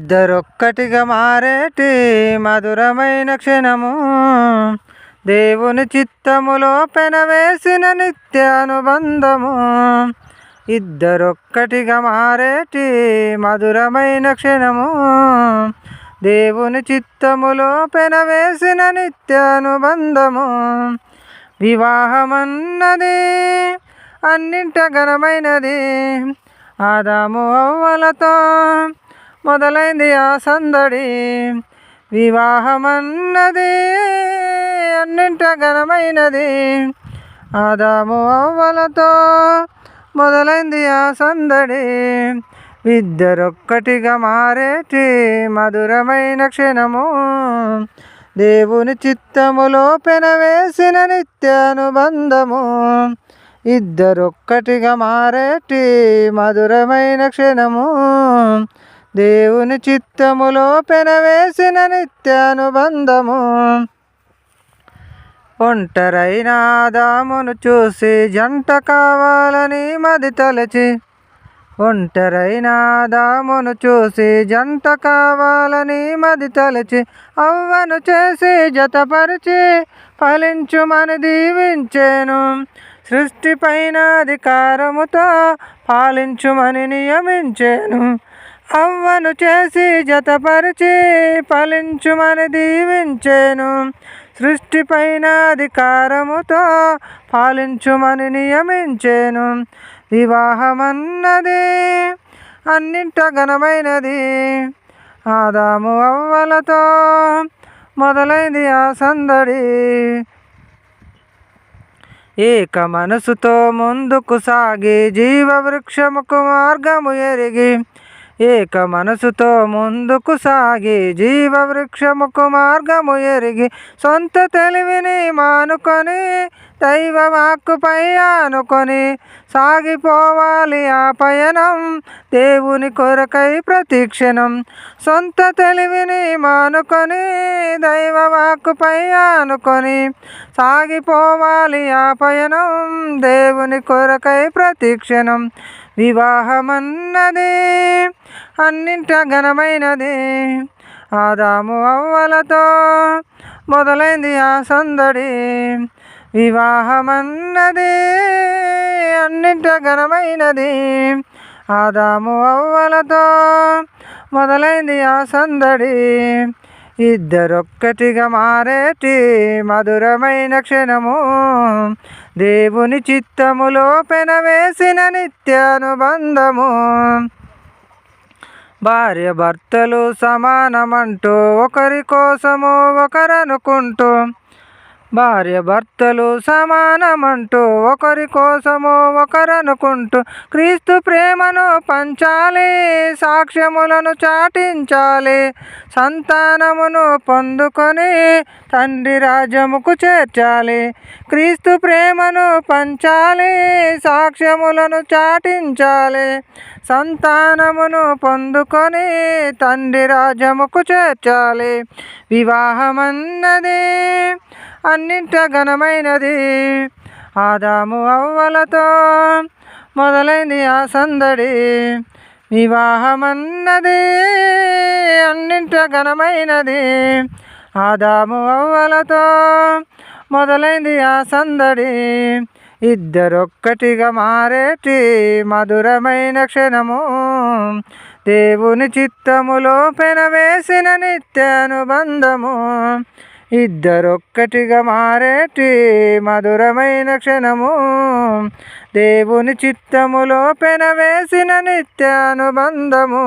ఇద్దరొక్కటిగా మారేటి మధురమైన క్షణము. దేవుని చిత్తములో పెనవేసిన నిత్య అనుబంధము. ఇద్దరొక్కటిగా మారేటి మధురమైన క్షణము. దేవుని చిత్తములో పెనవేసిన నిత్య అనుబంధము. వివాహమన్నది అన్నింట ఘనమైనది. ఆదాము అవ్వలతో మొదలైంది ఆ సందడి. వివాహమన్నది అన్నింట ఘనమైనది. ఆదాము అవ్వలతో మొదలైంది ఆ సందడి. ఇద్దరొక్కటిగా మారేటి మధురమైన క్షణము. దేవుని చిత్తములో పెనవేసిన నిత్యానుబంధము. ఇద్దరొక్కటిగా మారేటి మధురమైన క్షణము. దేవుని చిత్తములో పెనవేసిన నిత్యానుబంధము. ఒంటరైన ఆదామును చూసి జంట కావాలని మది తలచి. ఒంటరైన ఆదామును చూసి జంట కావాలని మది తలచి. అవ్వను చేసి జతపరిచి ఫలించుమని దీవించేను. సృష్టిపైన అధికారముతో పాలించుమని నియమించేను. అవ్వను చేసి జతపరిచి ఫలించుమని దీవించేను. సృష్టిపైన అధికారముతో పాలించుమని నియమించేను. వివాహమన్నది అన్నింట ఘనమైనది. ఆదాము అవ్వలతో మొదలైంది ఆ సందడి. ఏక మనసుతో ముందుకు సాగి జీవవృక్షముకు మార్గము ఎరిగి ఏక మనసుతో ముందుకు సాగి జీవవృక్షముకు మార్గము ఎరిగి సొంత తెలివిని మానుకొని దైవ వాక్కుపై ఆనుకొని సాగిపోవాలి ఆ పయనం. దేవుని కొరకై ప్రతిక్షణం సొంత తెలివిని మానుకొని దైవ వాక్కుపై ఆనుకొని సాగిపోవాలి ఆ పయనం. దేవుని కొరకై ప్రతిక్షణం వివాహమన్నది అన్నింట ఘనమైనది. ఆదాము అవ్వలతో మొదలైంది ఆ సందడి. వివాహమన్నది అన్నింట ఘనమైనది. ఆదాము అవ్వలతో మొదలైంది ఆ సందడి. ఇద్దరొక్కటిగా మారేటి మధురమైన క్షణము. దేవుని చిత్తములో పెనవేసిన నిత్యానుబంధము. భార్య భర్తలు సమానమంటూ ఒకరి కోసము ఒకరనుకుంటూ భార్య భర్తలు సమానమంటూ ఒకరి కోసము ఒకరనుకుంటూ క్రీస్తు ప్రేమను పంచాలి సాక్ష్యములను చాటించాలి సంతానమును పొందుకొని తండ్రి రాజ్యముకు చేర్చాలి. క్రీస్తు ప్రేమను పంచాలి సాక్ష్యములను చాటించాలి సంతానమును పొందుకొని తండ్రి రాజ్యముకు చేర్చాలి. వివాహమన్నది అన్నింట ఘనమైనది. ఆదాము అవ్వలతో మొదలైంది ఆ సందడి. వివాహమన్నది అన్నింట ఘనమైనది. ఆదాము అవ్వలతో మొదలైంది ఆ సందడి. ఇద్దరొక్కటిగా మారేటి మధురమైన క్షణము. దేవుని చిత్తములో పెనవేసిన నిత్యానుబంధము ఇద్దరొక్కటిగా మారేటి మధురమైన క్షణము. దేవుని చిత్తములో పెనవేసిన నిత్యానుబంధము.